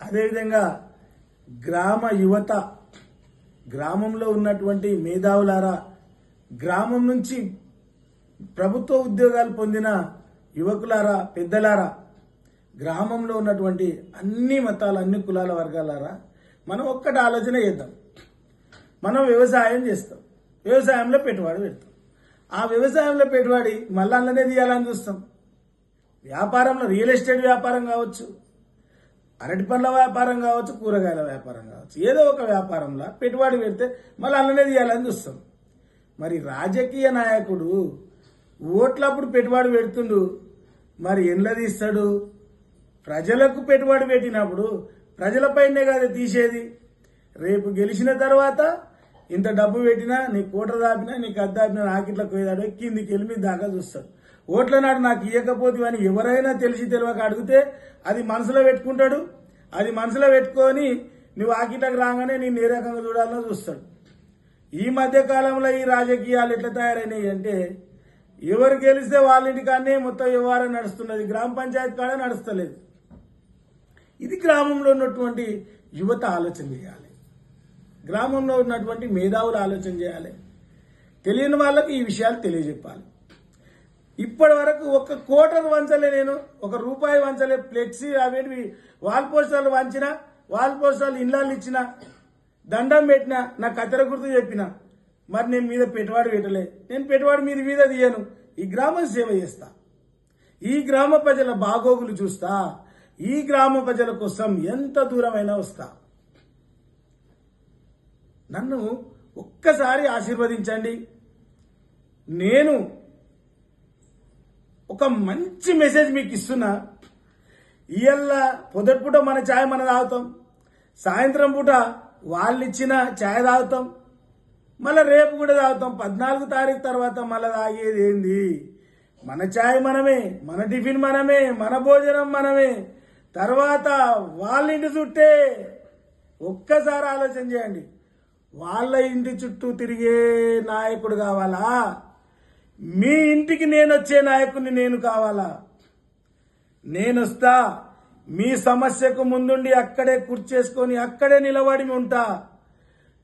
అదేవిధంగా గ్రామ యువత గ్రామంలో ఉన్నటువంటి మేధావులారా గ్రామం నుంచి ప్రభుత్వ ఉద్యోగాలు పొందిన యువకులారా పెద్దలారా గ్రామంలో ఉన్నటువంటి అన్ని మతాలు అన్ని కులాల వర్గాలారా మనం ఒక్కటి ఆలోచన చేద్దాం. మనం వ్యవసాయం చేస్తాం. వ్యవసాయంలో పెట్టుబడి పెడతాం. ఆ వ్యవసాయంలో పెట్టుబడి మళ్ళీ అందులోనే తీయాలని చూస్తాం. వ్యాపారంలో రియల్ ఎస్టేట్ వ్యాపారం కావచ్చు అరటి పండ్ల వ్యాపారం కావచ్చు కూరగాయల వ్యాపారం కావచ్చు. ఏదో ఒక వ్యాపారంలో పెట్టుబడి పెడితే మళ్ళీ అందులోనే తీయాలని చూస్తాం. మరి రాజకీయ నాయకుడు ఓట్లప్పుడు పెట్టుబడి పెడుతుండు మరి ఎండ్ల తీస్తాడు? ప్రజలకు పెట్టుబడి పెట్టినప్పుడు ప్రజలపైనే కదా తీసేది? రేపు గెలిచిన తర్వాత ఇంత డబ్బు పెట్టినా నీ కోట దాపినా నీకు అద్దాపినా నాకిట్లకు పోయేదాడు కిందికి వెళ్ళి మీద దాకా చూస్తాడు. ఓట్ల నాడు నాకు ఇవ్వకపోతే అని ఎవరైనా తెలిసి తెలియక అడిగితే అది మనసులో పెట్టుకుంటాడు. అది మనసులో పెట్టుకొని నువ్వు ఆకిటకు రాగానే నేను ఏ రకంగా చూడాలని చూస్తాడు. ఈ మధ్య కాలంలో ఈ రాజకీయాలు ఎట్లా తయారైనాయి అంటే ఎవరు గెలిస్తే వాళ్ళ ఇంటికాడనే మొత్తం వ్యవహారం నడుస్తున్నది. గ్రామ పంచాయతీ కాడ నడుస్తలేదు. ఇది గ్రామంలో ఉన్నటువంటి యువత ఆలోచన చేయాలి. గ్రామంలో ఉన్నటువంటి మేధావులు ఆలోచన చేయాలి. తెలియని వాళ్ళకి ఈ విషయాలు తెలియజెప్పాలి. ఇప్పటి వరకు ఒక కోటను వంచలే నేను ఒక రూపాయి వంచలే. ఫ్లెక్సీ అవేంటివి వాల్ పోస్టర్లు వంచిన వాల్ పోస్టర్లు ఇళ్ళలు ఇచ్చిన దండం పెట్టిన నా కత్తెర గుర్తు చెప్పిన. మరి నేను మీద పెట్టుబడి పెట్టలే. నేను పెట్టుబడి మీద మీద తీయను. ఈ గ్రామం సేవ చేస్తా. ఈ గ్రామ ప్రజల బాగోగులు చూస్తా. ఈ గ్రామ ప్రజల కోసం ఎంత దూరమైనా వస్తా. నన్ను ఒక్కసారి ఆశీర్వదించండి. నేను ఒక మంచి మెసేజ్ మీకు ఇస్తున్నా. ఇయ్యల్ల పొదటి పూట మన ఛాయ్ మనం తాగుతాం. సాయంత్రం పూట వాళ్ళు ఇచ్చిన ఛాయ్ తాగుతాం. మళ్ళీ రేపు కూడా తాగుతాం. పద్నాలుగు తారీఖు తర్వాత మళ్ళీ తాగేది ఏంది? మన ఛాయ్ మనమే మన టిఫిన్ మనమే మన భోజనం మనమే. తర్వాత వాళ్ళ ఇంటి చుట్టే ఒక్కసారి ఆలోచన చేయండి. వాళ్ళ ఇంటి చుట్టూ తిరిగే నాయకుడు కావాలా? మీ ఇంటికి నేను వచ్చే నాయకుని నేను కావాలా? నేను వస్తా మీ సమస్యకు ముందుండి అక్కడే కూర్చేసుకొని అక్కడే నిలబడి ఉంటా.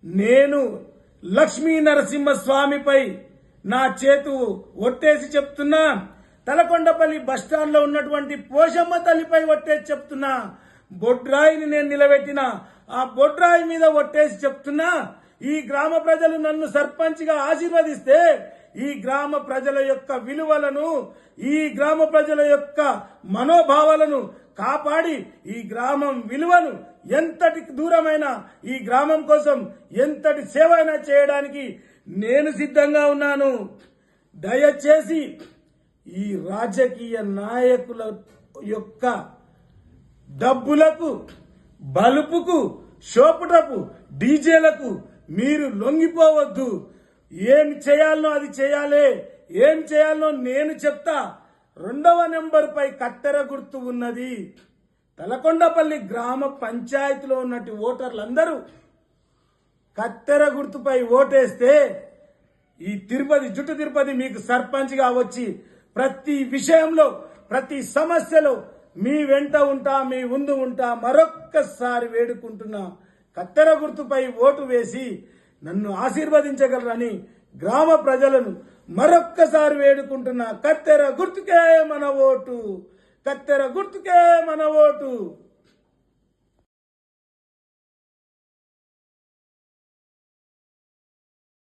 నేను లక్ష్మీ నరసింహస్వామిపై నా చేతు ఒట్టేసి చెప్తున్నా. తలకొండపల్లి బస్టాండ్లో ఉన్నటువంటి పోషమ్మ తల్లిపై ఒట్టేసి చెప్తున్నా. బొడ్రాయిని నేను నిలబెట్టిన. ఆ బొడ్రాయి మీద ఒట్టేసి చెప్తున్నా. ఈ గ్రామ ప్రజలు నన్ను సర్పంచ్గా ఆశీర్వదిస్తే ఈ గ్రామ ప్రజల యొక్క విలువలను ఈ గ్రామ ప్రజల యొక్క మనోభావాలను కాపాడి ఈ గ్రామం విలువను ఎంతటి దూరమైన ఈ గ్రామం కోసం ఎంతటి సేవ అయినా చేయడానికి నేను సిద్ధంగా ఉన్నాను. దయచేసి ఈ రాజకీయ నాయకుల యొక్క డబ్బులకు బలుపుకు షోపుటకు డీజేలకు మీరు లొంగిపోవద్దు. ఏం చేయాలనో అది చేయాలి ఏం చేయాలనో నేను చెప్తా. రెండవ నెంబర్ పై కత్తెర గుర్తు ఉన్నది. తలకొండపల్లి గ్రామ పంచాయతీలో ఉన్నటి ఓటర్లందరూ కత్తెర గుర్తుపై ఓటేస్తే ఈ తిరుపతి జుట్టు తిరుపతి మీకు సర్పంచ్గా వచ్చి ప్రతి విషయంలో ప్రతి సమస్యలో మీ వెంట ఉంటా మీ ముందు ఉంటా మరొక్కసారి వేడుకుంటున్నా. కత్తెర గుర్తుపై ఓటు వేసి నన్ను ఆశీర్వదించగలరని గ్రామ ప్రజలను మరొక్కసారి వేడుకుంటున్నా కత్తెర గుర్తుకే మన ఓటు. కత్తెర గుర్తుకే మన ఓటు.